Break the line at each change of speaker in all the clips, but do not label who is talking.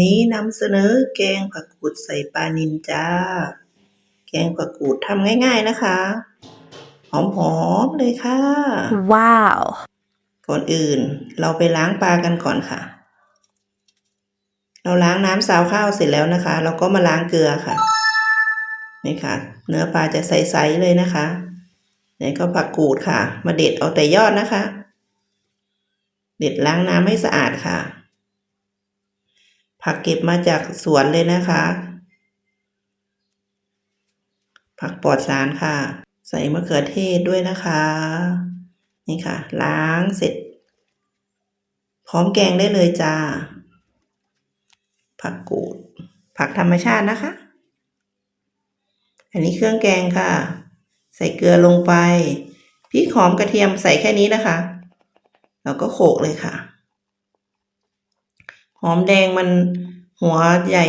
นี้นำเสนอแกงผักกูดใส่ปลานิลจ้า แกงผักกูดทำง่ายๆนะคะ หอมๆเลยค่ะ
Wow.
ก่อนอื่นเราไปล้างปลากันก่อนค่ะ เราล้างน้ำซาวข้าวเสร็จแล้วนะคะ เราก็มาล้างเกลือค่ะ นี่ค่ะ เนื้อปลาจะใสๆเลยนะคะนี่ก็ผักกูดค่ะ มาเด็ดเอาแต่ยอดนะคะ เด็ดล้างน้ำให้สะอาดค่ะ ผักเก็บมาจากสวนเลยนะคะ ผักปลอดสารค่ะ ใส่มะเขือเทศด้วยนะคะ นี่ค่ะ ล้างเสร็จ พร้อมแกงได้เลยจ้า ผักกูด ผักธรรมชาตินะคะ อันนี้เครื่องแกงค่ะ ใส่เกลือลงไปพริกหอมกระเทียมใส่แค่นี้นะคะ แล้วก็โขลกเลยค่ะ หอมแดงมันหัวใหญ่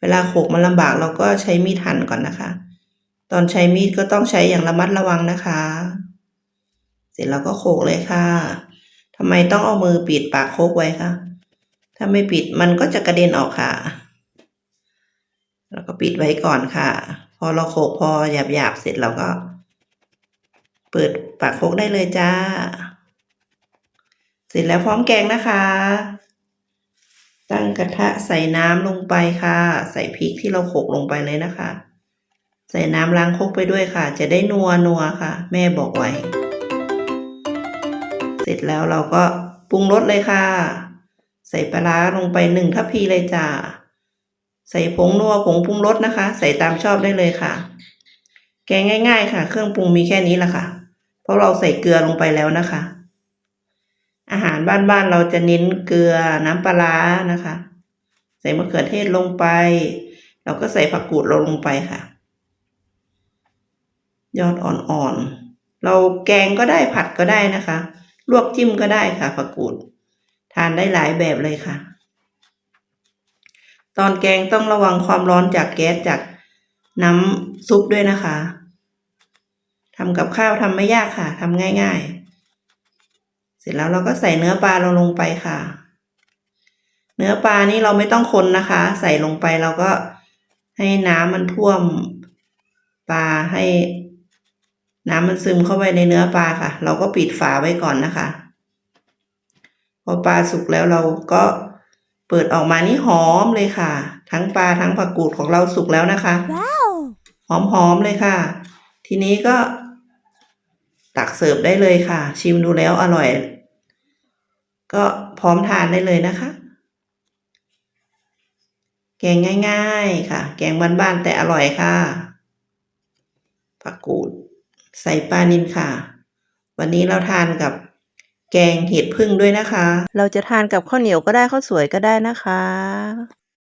เวลาโขกมันลำบากเราก็ใช้มีดหั่นก่อนนะคะ ตอนใช้มีดก็ต้องใช้อย่างระมัดระวังนะคะ เสร็จแล้วก็โขกเลยค่ะทำไมต้องเอามือปิดปากโคกไว้คะถ้าไม่ปิดมันก็จะกระเด็นออกค่ะ แล้วก็ปิดไว้ก่อนค่ะ พอเราโขกพอหยาบๆเสร็จเราก็ เปิดปากโคกได้เลยจ้า เสร็จแล้วพร้อมแกงนะคะ ตั้งกระทะใส่น้ำลงไปค่ะ ใส่พริกที่เราโขกลงไปเลยนะคะ ใส่น้ำล้างคกไปด้วยค่ะ จะได้นัวนัวค่ะ แม่บอกไว้ เสร็จแล้วเราก็ปรุงรสเลยค่ะ ใส่ปลาร้าลงไปหนึ่งทัพพีเลยจ้าใส่ผงนัวผงปรุงรสนะคะ ใส่ตามชอบได้เลยค่ะ แกงง่าย ๆ ค่ะ เครื่องปรุงมีแค่นี้ละค่ะ เพราะเราใส่เกลือลงไปแล้วนะคะารบ้านๆเราจะเน้นเกลือน้ำปลาร้านะคะ ใส่มะเขือเทศลงไป เราก็ใส่ผักกูดเราลงไปค่ะ ยอดอ่อนๆ เราแกงก็ได้ผัดก็ได้นะคะ ลวกจิ้มก็ได้ค่ะผักกูด ทานได้หลายแบบเลยค่ะ ตอนแกงต้องระวังความร้อนจากแก๊สจากน้ำซุปด้วยนะคะทำกับข้าวทำไม่ยากค่ะทำง่าย ๆ เสร็จแล้วเราก็ใส่เนื้อปลาเราลงไปค่ะ เนื้อปลานี่เราไม่ต้องคนนะคะ ใส่ลงไปเราก็ให้น้ำมันท่วมปลาให้น้ำมันซึมเข้าไปในเนื้อปลาค่ะ เราก็ปิดฝาไว้ก่อนนะคะ พอปลาสุกแล้วเราก็เปิดออกมานี่หอมเลยค่ะ ทั้งปลาทั้งผักกูดของเราสุกแล้วนะคะ
Wow.
หอมๆเลยค่ะ ทีนี้ก็ ตักเสิร์ฟได้เลยค่ะ ชิมดูแล้วอร่อย ก็พร้อมทานได้เลยนะคะ แกงง่าย ๆ ค่ะ แกงบ้านๆแต่อร่อยค่ะผักกูดใส่ปลานิลค่ะ วันนี้เราทานกับแกงเห็ดพึ่งด้วยนะคะ เราจะทานกับข้าวเหนียวก็ได้ข้าวสวยก็ได้นะคะ